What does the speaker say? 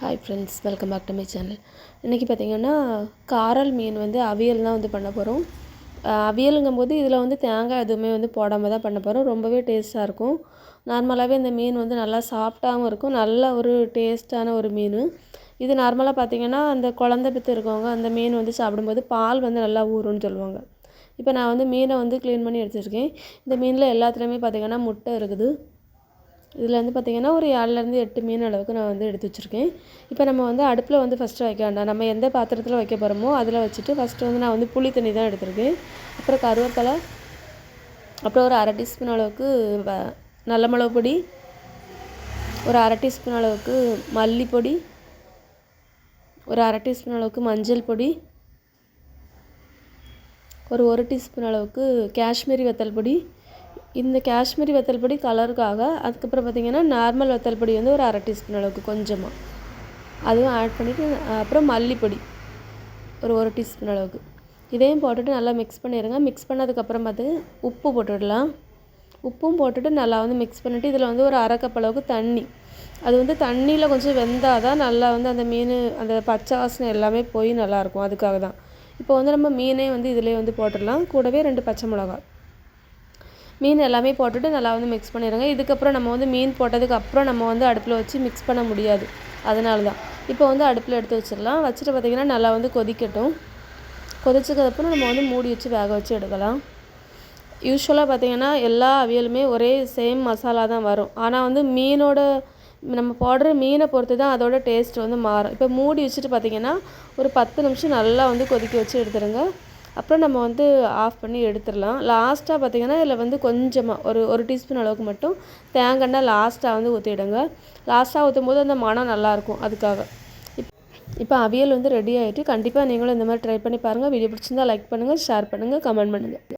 Hi friends welcome back to my channel இன்றைக்கி பார்த்திங்கன்னா காரல் மீன் வந்து அவியல் தான் வந்து பண்ண போகிறோம் அவியலுங்கும்போது இதில் வந்து தேங்காய் எதுவுமே வந்து போடாமல் தான் பண்ண போகிறோம் ரொம்பவே டேஸ்ட்டாக இருக்கும். நார்மலாகவே இந்த மீன் வந்து நல்லா சாஃப்டாகவும் இருக்கும். நல்ல ஒரு டேஸ்ட்டான ஒரு மீன். இது நார்மலாக பார்த்திங்கன்னா அந்த குழந்த பித்து இருக்கவங்க அந்த மீன் வந்து சாப்பிடும்போது பால் வந்து நல்லா ஊறும்னு சொல்லுவாங்க. இப்போ நான் வந்து மீனை வந்து க்ளீன் பண்ணி எடுத்துருக்கேன். இந்த மீனில் எல்லாத்துலேயுமே பார்த்திங்கன்னா முட்டை இருக்குது. இதில் வந்து பார்த்திங்கன்னா ஒரு ஏழுலேருந்து எட்டு மீன் அளவுக்கு நான் வந்து எடுத்து வச்சுருக்கேன். இப்போ நம்ம வந்து அடுப்பில் வந்து ஃபஸ்ட்டு வைக்க வேண்டாம். நம்ம எந்த பாத்திரத்தில் வைக்க போகிறோமோ அதில் வச்சுட்டு ஃபஸ்ட்டு வந்து நான் வந்து புளி தண்ணி தான் எடுத்திருக்கேன். அப்புறம் கருவேப்பிலை அப்புறம் ஒரு அரை டீஸ்பூன் அளவுக்கு வ நல்ல மிளகு பொடி ஒரு அரை டீஸ்பூன் அளவுக்கு மல்லிப்பொடி ஒரு அரை டீஸ்பூன் அளவுக்கு மஞ்சள் பொடி ஒரு ஒரு டீஸ்பூன் அளவுக்கு காஷ்மீரி வத்தல் பொடி இந்த காஷ்மீரி வத்தல் பொடி கலருக்காக அதுக்கப்புறம் பார்த்திங்கன்னா நார்மல் வத்தல் பொடி வந்து ஒரு அரை டீஸ்பூன் அளவுக்கு கொஞ்சமாக அதுவும் ஆட் பண்ணிவிட்டு அப்புறம் மல்லிப்பொடி ஒரு ஒரு டீஸ்பூன் அளவுக்கு. இதையும் போட்டுட்டு நல்லா மிக்ஸ் பண்ணிடுங்க மிக்ஸ் பண்ணதுக்கப்புறம் பார்த்து உப்பு போட்டுடலாம். உப்பும் போட்டுட்டு நல்லா வந்து மிக்ஸ் பண்ணிவிட்டு இதில் வந்து ஒரு அரை கப் அளவுக்கு தண்ணி. அது வந்து தண்ணியில் கொஞ்சம் வெந்தால் தான் நல்லா வந்து அந்த மீன் அந்த பச்சை வாசனை எல்லாமே போய் நல்லாயிருக்கும் அதுக்காக தான். இப்போ வந்து நம்ம மீனே வந்து இதிலே வந்து போட்டுடலாம். கூடவே ரெண்டு பச்சை மிளகா மீன் எல்லாமே போட்டுட்டு நல்லா வந்து மிக்ஸ் பண்ணிடுங்க. இதுக்கப்புறம் நம்ம வந்து மீன் போட்டதுக்கு அப்புறம் நம்ம வந்து அடுப்பில் வச்சு மிக்ஸ் பண்ண முடியாது. அதனால தான். இப்போ வந்து அடுப்பில் எடுத்து வச்சிடலாம். வச்சுட்டு பார்த்திங்கன்னா நல்லா வந்து கொதிக்கட்டும். கொதிச்சதுக்கப்புறம் நம்ம வந்து மூடி வச்சு வேக வச்சு எடுக்கலாம். யூஸ்வலாக பார்த்திங்கன்னா எல்லா அவியலுமே ஒரே சேம் மசாலா தான் வரும். ஆனால் வந்து மீனோட நம்ம போடுற மீனை பொறுத்து தான் அதோட டேஸ்ட் வந்து மாறும். இப்போ மூடி வச்சுட்டு பார்த்திங்கன்னா ஒரு பத்து நிமிஷம் நல்லா வந்து கொதிக்க வச்சு எடுத்துருங்க அப்புறம் நம்ம வந்து ஆஃப் பண்ணி எடுத்துடலாம். லாஸ்ட்டாக பார்த்திங்கன்னா இதில் வந்து கொஞ்சமாக ஒரு ஒரு டீஸ்பூன் அளவுக்கு மட்டும் தேங்காய் லாஸ்ட்டாக வந்து ஊற்றிடுங்க லாஸ்ட்டாக ஊற்றும் போது அந்த மனம் நல்லாயிருக்கும் அதுக்காக. இப்போ அவியல் வந்து ரெடி ஆகிட்டு கண்டிப்பாக நீங்களும் இந்த மாதிரி ட்ரை பண்ணி பாருங்கள் வீடியோ பிடிச்சிருந்தா லைக் பண்ணுங்கள் ஷேர் பண்ணுங்கள் கமெண்ட் பண்ணுங்கள்